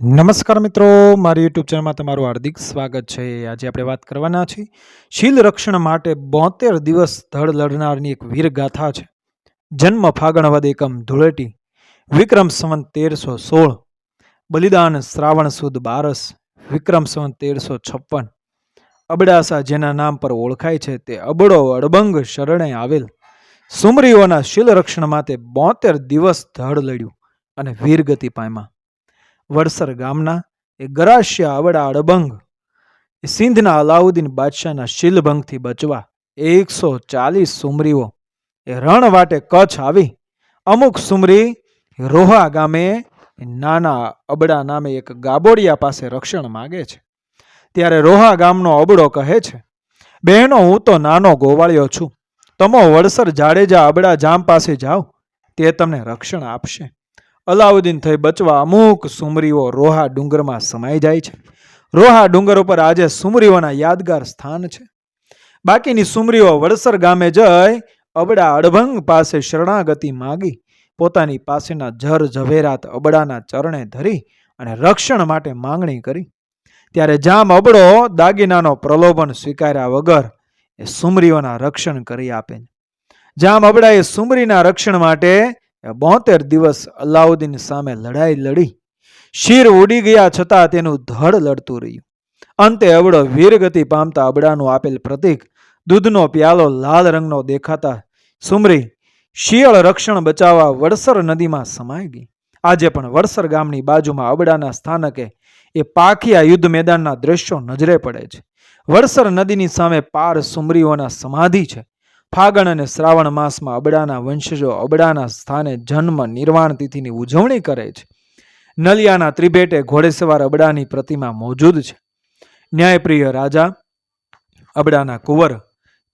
નમસ્કાર મિત્રો, મારી યુટ્યુબ ચેનલમાં તમારું હાર્દિક સ્વાગત છે. આજે આપણે વાત કરવાના છીએ શીલ રક્ષણ માટે બોતેર દિવસ ધડ લડનારની એક વીર ગાથા છે. જન્મ ફાગણવદ એકમ ધૂળેટી, વિક્રમ સંવંત તેરસો સોળ, બલિદાન શ્રાવણ સુદ બારસ, વિક્રમ સંવંત તેરસો છપ્પન. અબડાસા જેના નામ પર ઓળખાય છે તે અબડો અડબંગ શરણે આવેલ. સુમરીઓના શીલ રક્ષણ માટે બોતેર દિવસ ધડ લડ્યું અને વીરગતિ પામ્યા. વડસર ગામના એ ગરાશિયા અવડા અડબંગ એ સિંધના અલાઉદ્દીન બાદશાહના શિલભંગથી બચવા એકસો ચાલીસ સુમરીઓ. એ રણ વાટે કચ્છ આવી. અમુક સુમરી રોહા ગામે નાના અબડા નામે એક ગાબોડિયા પાસે રક્ષણ માગે છે. ત્યારે રોહા ગામનો અબડો કહે છે, બહેનો, હું તો નાનો ગોવાળિયો છું. તમો વડસર જાડેજા અબડા જામ પાસે જાઓ તે તમને રક્ષણ આપશે. અલાઉદ્દીન થઈ બચવા અમુક સુમરીઓ રોહા ડુંગરમાં સમાઈ જાય છે. રોહા ડુંગર ઉપર આજે સુમરીઓના યાદગાર સ્થાન છે. બાકીની સુમરીઓ વડસર ગામે જઈ અબડા અડભંગ પાસે શરણાગતિ માગી. પોતાની પાસેના જર ઝવેરાત અબડાના ચરણે ધરી અને રક્ષણ માટે માંગણી કરી. ત્યારે જામ અબડો દાગીનાનો પ્રલોભન સ્વીકાર્યા વગર એ સુમરીઓના રક્ષણ કરી આપે. જામ અબડાએ સુમરીના રક્ષણ માટે બોતેર દિવસ અલાઉદ્દીન સામે લડાઈ લડી. શીર ઉડી ગયા છતાં તેનું ધડ લડતું રહ્યું. અંતે અબડો વીરગતિ પામતા અબડાનું આપેલ પ્રતીક, દૂધનો પ્યાલો લાલ રંગનો દેખાતા સુમરી, શિયળ રક્ષણ બચાવવા વડસર નદીમાં સમાઈ ગઈ. આજે પણ વડસર ગામની બાજુમાં અબડાના સ્થાનકે એ પાખિયા યુદ્ધ મેદાનના દ્રશ્યો નજરે પડે છે. વડસર નદીની સામે પાર સુમરીઓના સમાધિ છે. ફાગણ અને શ્રાવણ માસમાં અબડાના વંશજો અબડાના સ્થાને જન્મ નિર્વાણ તિથિની ઉજવણી કરે છે. નલિયાના ત્રિભેટે ઘોડેસવાર અબડાની પ્રતિમા મોજૂદ છે. ન્યાયપ્રિય રાજા, અબડાના કુંવર,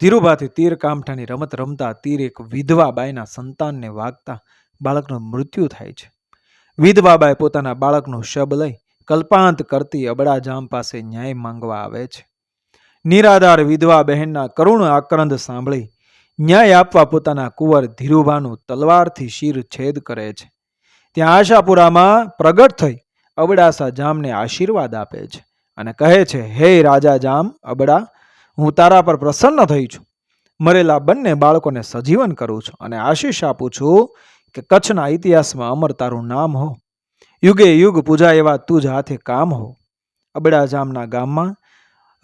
ધીરુભાથી તીર કામઠાની રમત રમતા તીર એક વિધવા બાઈના સંતાનને વાગતા બાળકનું મૃત્યુ થાય છે. વિધવા બાઈ પોતાના બાળકનો શબ લઈ કલ્પાંત કરતી અબડા જામ પાસે ન્યાય માંગવા આવે છે. નિરાધાર વિધવા બહેનના કરુણ આક્રંદ સાંભળી ન્યાય આપવા પોતાના કુંવર ધીરુભાનું તલવારથી શિર છેદ કરે છે. ત્યાં આશાપુરામાં પ્રગટ થઈ અબડાસા જામને આશીર્વાદ આપે છે અને કહે છે, હે રાજા જામ, અબડા, હું તારા પર પ્રસન્ન થઈ છું. મરેલા બંને બાળકોને સજીવન કરું છું અને આશીષ આપું છું કે કચ્છના ઇતિહાસમાં અમર તારું નામ હો. યુગે યુગ પૂજા એવા તું જ હાથે કામ હો. અબડા જામના ગામમાં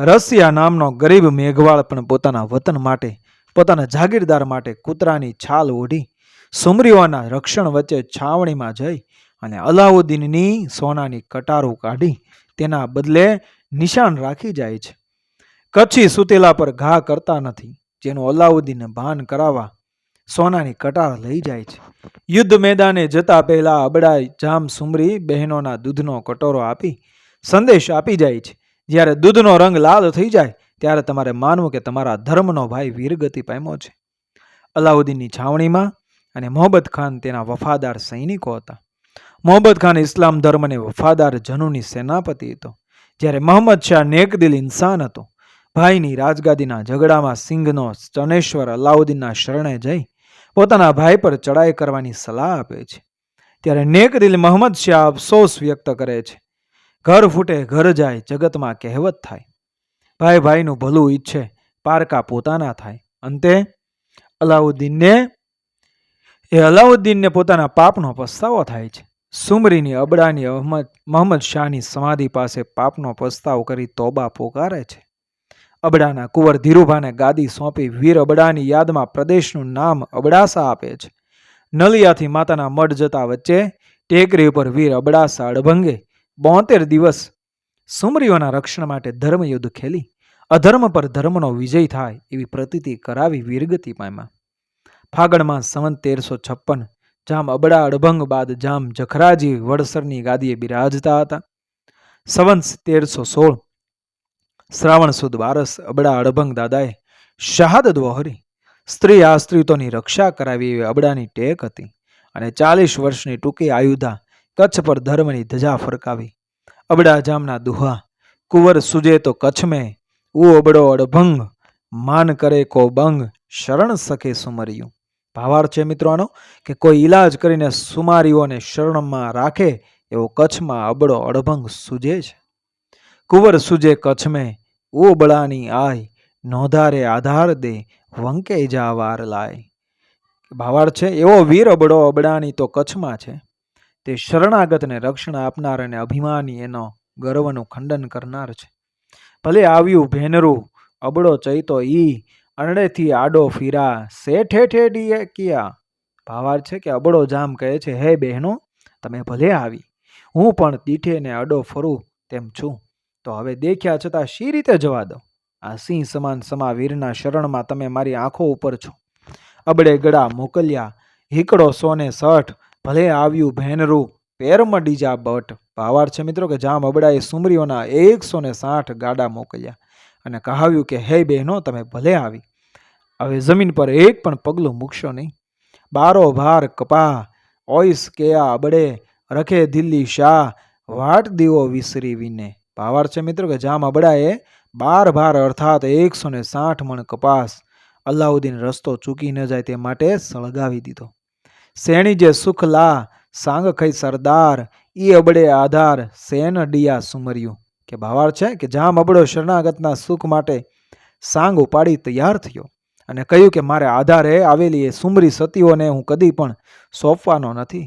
રસિયા નામનો ગરીબ મેઘવાળ પણ પોતાના વતન માટે પોતાના જાગીરદાર માટે કૂતરાની છાલ ઓઢી સુમરીઓના રક્ષણ વચ્ચે છાવણીમાં જઈ અને અલાઉદ્દીનની સોનાની કટારો કાઢી તેના બદલે નિશાન રાખી જાય છે. કચ્છી સુતેલા પર ઘા કરતા નથી, જેનું અલાઉદ્દીન ભાન કરાવવા સોનાની કટાર લઈ જાય છે. યુદ્ધ મેદાને જતા પહેલા અબડા જામ સુમરી બહેનોના દૂધનો કટોરો આપી સંદેશ આપી જાય છે. જ્યારે દૂધનો રંગ લાલ થઈ જાય ત્યારે તમારે માનવું કે તમારા ધર્મનો ભાઈ વીરગતિ પામ્યો છે. અલાઉદ્દીનની છાવણીમાં અને મોહબ્બત ખાન તેના વફાદાર સૈનિકો હતા. મોહબ્બત ખાન ઇસ્લામ ધર્મને વફાદાર જનુની સેનાપતિ હતો. જ્યારે મોહમ્મદ શાહ નેકદિલ ઇન્સાન હતો. ભાઈની રાજગાદીના ઝઘડામાં સિંહનો ચનેશ્વર અલાઉદ્દીનના શરણે જઈ પોતાના ભાઈ પર ચડાઈ કરવાની સલાહ આપે છે. ત્યારે નેકદિલ મોહમ્મદ શાહ અફસોસ વ્યક્ત કરે છે. ઘર ફૂટે ઘર જાય જગતમાં કહેવત થાય. ભાઈ ભાઈનું ભલું ઈચ્છે, પારકા પોતાના થાય. અંતે અલાઉદ્દીનને, એ અલાઉદ્દીનને પોતાના પાપનો પસ્તાવો થાય છે. સુમરીની અબડાની અહમદ મોહમ્મદ શાહની સમાધિ પાસે પાપનો પસ્તાવ કરી તોબા પોકારે છે. અબડાના કુંવર ધીરુભાને ગાદી સોંપી વીર અબડાની યાદમાં પ્રદેશનું નામ અબડાસા આપે છે. નલિયાથી માતાના મઢ જતા વચ્ચે ટેકરી ઉપર વીર અબડાસા અડભંગે બોતેર દિવસ સુમરીઓના રક્ષણ માટે ધર્મયુદ્ધ ખેલી. અધર્મ પર ધર્મનો વિજય થાય એવી પ્રતીતિ કરાવી વીરગતિ પામ્યા. ફાગણમાં સંવંત તેરસો છપ્પન, જામ અબડા અડભંગ બાદ જામ જખરાજી વડસરની ગાદીએ બિરાજતા હતા. સંવંત તેરસો સોળ, શ્રાવણ સુદ બારસ અબડા અડભંગ દાદાએ શહાદત વહોરી સ્ત્રી આશ્રિતોની રક્ષા કરાવી એવી અબડાની ટેક હતી અને ચાલીસ વર્ષની ટૂંકી આયુધા કચ્છ પર ધર્મની ધજા ફરકાવી. અબડા જામના દુહા, કુંવર સુજે તો કચ્છ મેં ઉ અબડો અડભંગ માન કરે કો બંગ, શરણ સખે સુમરિયું. ભાવાર્થ છે મિત્રોનો, કે કોઈ ઈલાજ કરીને સુમારીઓને શરણમાં રાખે, એવો કચ્છમાં અબડો અડભંગ સૂજે છે. કુંવર સૂજે કચ્છ મેં ઓ બળાની આય, નોધારે આધાર દે, વંકે જા વાર લાય. ભાવાર્થ છે, એવો વીર અબડો અબડાની તો કચ્છમાં છે. તે શરણાગતને રક્ષણ આપનાર અને અભિમાની એનો ગર્વનું ખંડન કરનાર છે. ભલે આવ્યું ભેનરું અબડો ચૈતો ઈ, અરણેથી આડો ફીરા, શેઠે ઠેડીએ કિયા. ભાવાર્થ છે કે અબડો જામ કહે છે, હે બહેનો, તમે ભલે આવી. હું પણ દીઠે ને અડો ફરું તેમ છું. તો હવે દેખ્યા છતાં શી રીતે જવા દો આ સિંહ સમાન સમા વીરના શરણમાં તમે મારી આંખો ઉપર છો. અબડે ગળા મોકલ્યા, હીકડો સોને સઠ, ભલે આવ્યું ભેનરું પેરમાં ડીજા બટ. ભાવાર્થ છે મિત્રો કે જામ અબડાએ સુમરીઓના એકસો ને સાઠ ગાડા મોકલ્યા અને કહાવ્યું કે, હે બહેનો, તમે ભલે આવી. હવે જમીન પર એક પણ પગલું મૂકશો નહીં. બારો ભાર કપા, ઓઈસ કેયા અબડે, રખે દિલ્હી શાહ, વાટ દીવો વિસરી વિને. ભાવાર્થ છે મિત્રો કે જામ અબડાએ બાર ભાર અર્થાત એકસો ને સાઠ મણ કપાસ અલ્લાઉદ્દીન રસ્તો ચૂકી ન જાય તે માટે સળગાવી દીધો. શેણી જે સુખ લા સાંગ ખઈ સરદાર ઈ અબડે આધાર સેન ડિયા સુમર્યું કે ભાવાર્થ છે કે જામ અબડો શરણાગતના સુખ માટે સાંગ ઉપાડી તૈયાર થયો અને કહ્યું કે મારે આધારે આવેલી એ સુમરી સતીઓને હું કદી પણ સોંપવાનો નથી.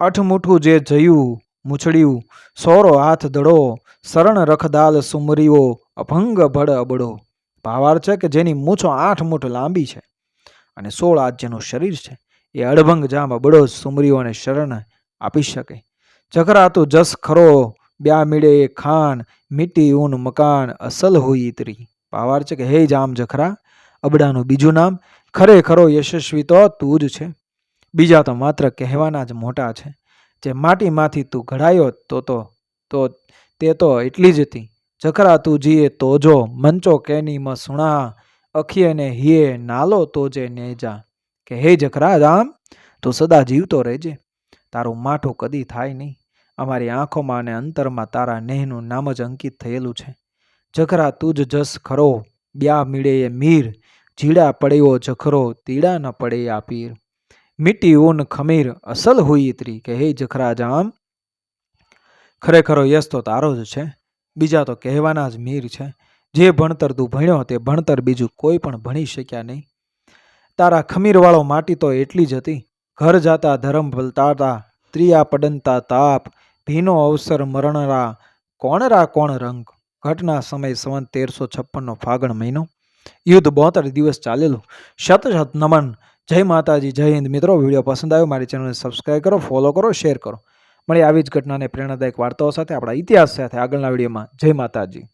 અઠમૂઠું જે જયું, મૂછડ્યું, સોરો હાથ દડો શરણ રખદાલ સુમરીઓ, અભંગ ભડ અબડો ભાવાર્થ છે કે જેની મૂછો આઠ મૂઠ લાંબી છે અને સોળ આજ જેનું શરીર છે, એ અડભંગ જામ અબડો સુમરીઓને શરણ આપી શકે. જખરાતું જસ ખરો, બ્યા મીડે ખાન મીટી ઊન મકાન અસલ હોય ઇતરી પાવાર છે કે, હે જામ જખરા અબડાનું બીજું નામ, ખરેખરો યશસ્વી તો તું જ છે. બીજા તો માત્ર કહેવાના જ મોટા છે. જે માટીમાંથી તું ઘડાયો તો તો તો તે તો એટલી જ હતી. જખરા તું જીએ તોજો મંચો કેની મ સુણા અખીએ ને હિયે નાલો તોજે નેજા. કે હે જખરા રામ તું સદા જીવતો રહેજે. તારું માઠું કદી થાય નહીં. અમારી આંખોમાં અને અંતરમાં તારા નેહનું નામ જ અંકિત થયેલું છે. જખરા તું જ જસ ખરો, બ્યા મીડે એ મીર જીડા પડ્યો જખરો, તીડા ન પડે આ પીર. મીટી ઊન ખમીર, અસલ હોઈ ત્રી કે હે જખરા જામ. ખરેખરો યશ તો તારો જ છે, બીજા તો કહેવાના જ મીર છે. જે ભણતર તું ભણ્યો તે ભણતર બીજું કોઈ પણ ભણી શક્યા નહીં. તારા ખમીરવાળો માટી તો એટલી જ હતી. ઘર જાતા ધરમ ભલતાતા ત્રિયા પડંતા તાપ ભીનો અવસર મરણરા, કોણરા કોણ રંગ? ઘટના સમય સંવંત તેરસો છપ્પનનો ફાગણ મહિનો. યુદ્ધ બોતેર દિવસ ચાલેલું. શત શત નમન. જય માતાજી, જય હિન્દ. મિત્રો, વીડિયો પસંદ આવ્યો મારી ચેનલને સબસ્ક્રાઈબ કરો ફોલો કરો શેર કરો. મળી આવી જ ઘટનાને પ્રેરણાદાયક વાર્તાઓ સાથે આપણા ઇતિહાસ સાથે આગળના વિડીયોમાં. જય માતાજી.